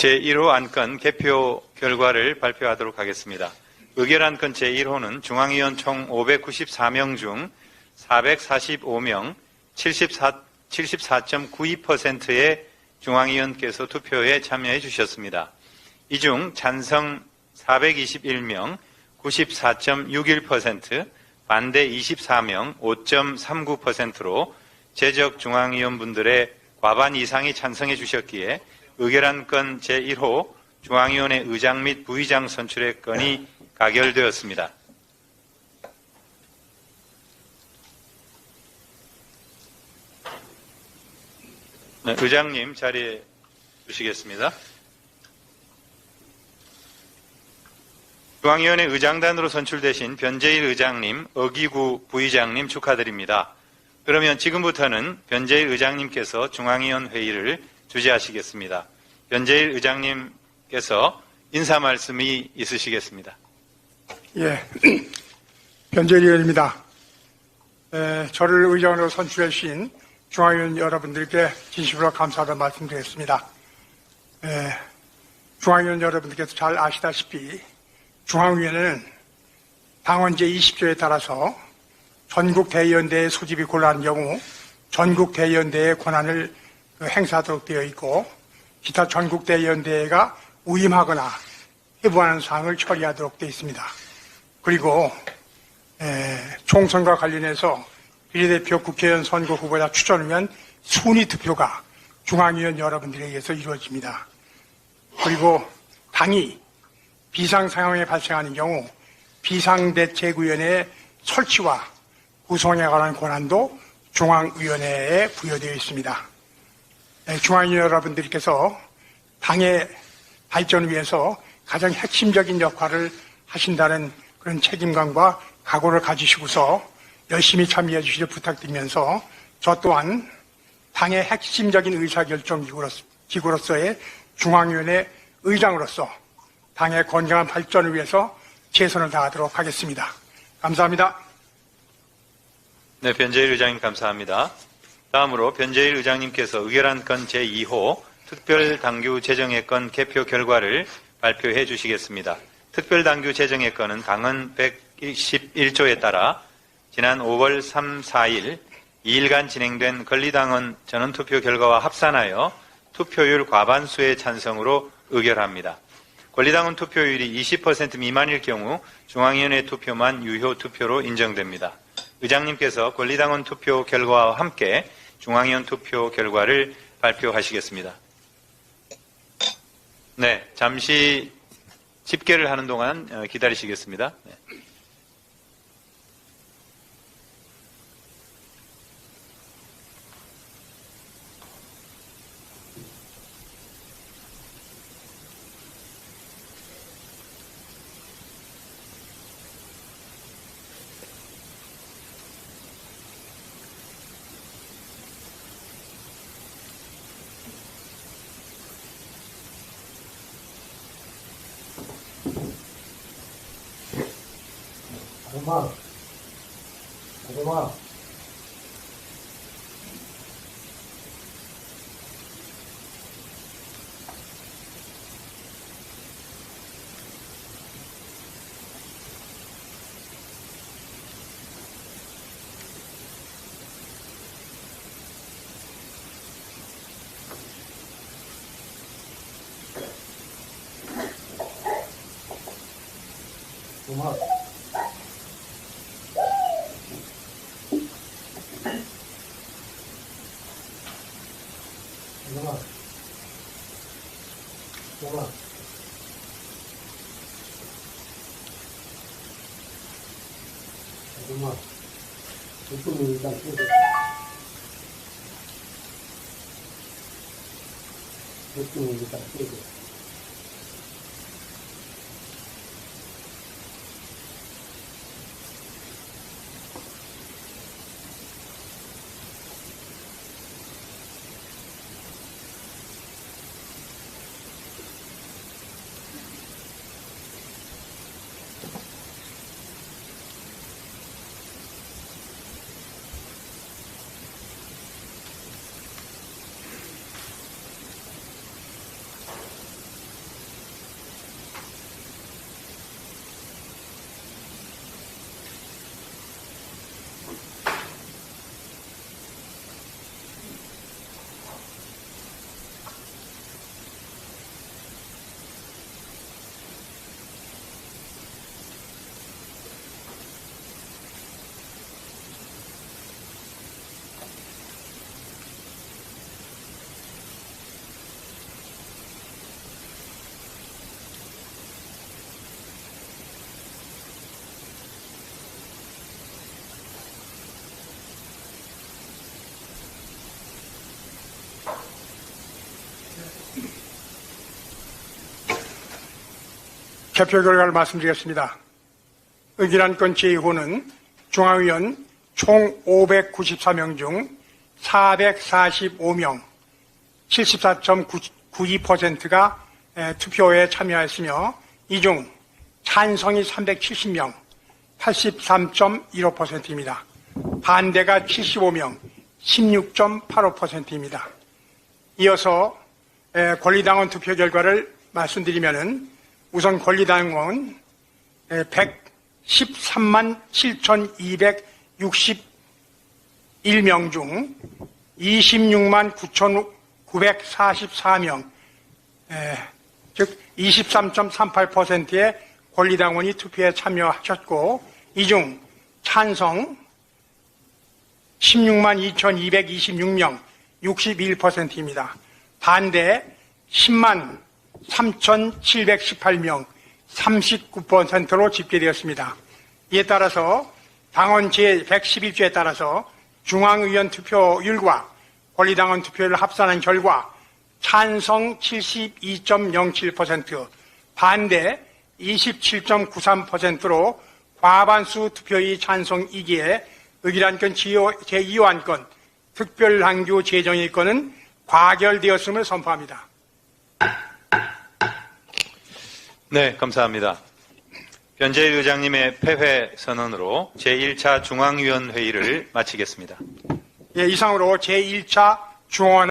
제1호 안건 개표 결과를 발표하도록 하겠습니다. 의결 안건 제1호는 중앙위원 총 594명 중 445명 74, 74.92%의 중앙위원께서 투표에 참여해 주셨습니다. 이 중 찬성 421명 94.61%, 반대 24명 5.39%로 제적 중앙위원분들의 과반 이상이 찬성해 주셨기에 의결안 건 제1호 중앙위원회 의장 및 부의장 선출의 건이 가결되었습니다. 네, 의장님 자리에 주시겠습니다. 중앙위원회 의장단으로 선출되신 변재일 의장님, 어기구 부의장님 축하드립니다. 그러면 지금부터는 변재일 의장님께서 중앙위원 회의를 주재하시겠습니다. 변재일 의장님께서 인사 말씀이 있으시겠습니다. 예, 변재일 의원입니다. 에, 저를 의장으로 선출해 주신 중앙위원 여러분들께 진심으로 감사하다 말씀드리겠습니다. 에, 중앙위원 여러분들께서 잘 아시다시피 중앙위원회는 당원 제20조에 따라서 전국 대의원대의 소집이 곤란한 경우 전국 대의원대의 권한을 그 행사하도록 되어 있고 기타 전국 대의원대회가 우임하거나 해부하는 사항을 처리하도록 되어 있습니다. 그리고 에, 총선과 관련해서 비례대표 국회의원 선거 후보자 추천을 위한 순위 투표가 중앙위원 여러분들에 의해서 이루어집니다. 그리고 당이 비상 상황이 발생하는 경우 비상대책위원회 설치와 구성에 관한 권한도 중앙위원회에 부여되어 있습니다. 네, 중앙위원 여러분들께서 당의 발전을 위해서 가장 핵심적인 역할을 하신다는 그런 책임감과 각오를 가지시고서 열심히 참여해 주시길 부탁드리면서 저 또한 당의 핵심적인 의사결정 기구로서의 중앙위원회 의장으로서 당의 건강한 발전을 위해서 최선을 다하도록 하겠습니다. 감사합니다. 네, 변재일 의장님 감사합니다. 다음으로 변재일 의장님께서 의결안 건 제2호 특별당규 제정의건 개표 결과를 발표해 주시겠습니다. 특별당규 제정의건은 당헌 111조에 따라 지난 5월 3, 4일 2일간 진행된 권리당원 전원투표 결과와 합산하여 투표율 과반수의 찬성으로 의결합니다. 권리당원 투표율이 20% 미만일 경우 중앙위원회 투표만 유효 투표로 인정됩니다. 의장님께서 권리당원 투표 결과와 함께 중앙위원 투표 결과를 발표하시겠습니다. 네, 잠시 집계를 하는 동안 어, 기다리시겠습니다. 네. 아줌마, 아줌마. 아줌마. 아줌마. 아줌마. 아줌마. 이쪽으로 일단 펴줘. 개표 결과를 말씀드리겠습니다. 의결안건 제2호는 중앙위원 총 594명 중 445명, 74.92%가 투표에 참여했으며 이 중 찬성이 370명, 83.15%입니다. 반대가 75명, 16.85%입니다. 이어서 에, 권리당원 투표 결과를 말씀드리면은 우선 권리당원 113만 7,261명 중 26만 9,944명, 즉 23.38%의 권리당원이 투표에 참여하셨고 이 중 찬성 16만 2,226명, 61%입니다. 반대 10만 3,718명, 39%로 집계되었습니다. 이에 따라서 당원 제111조에 따라서 중앙의원 투표율과 권리당원 투표율을 합산한 결과 찬성 72.07%, 반대 27.93%로 과반수 투표의 찬성이기에 의결안건 제2호 안건 특별항규 제정일건은 과결되었음을 선포합니다. 네, 감사합니다. 변재일 의장님의 패회 선언으로 제1차 중앙위원회의를 마치겠습니다. 예, 이상으로 제1차 중원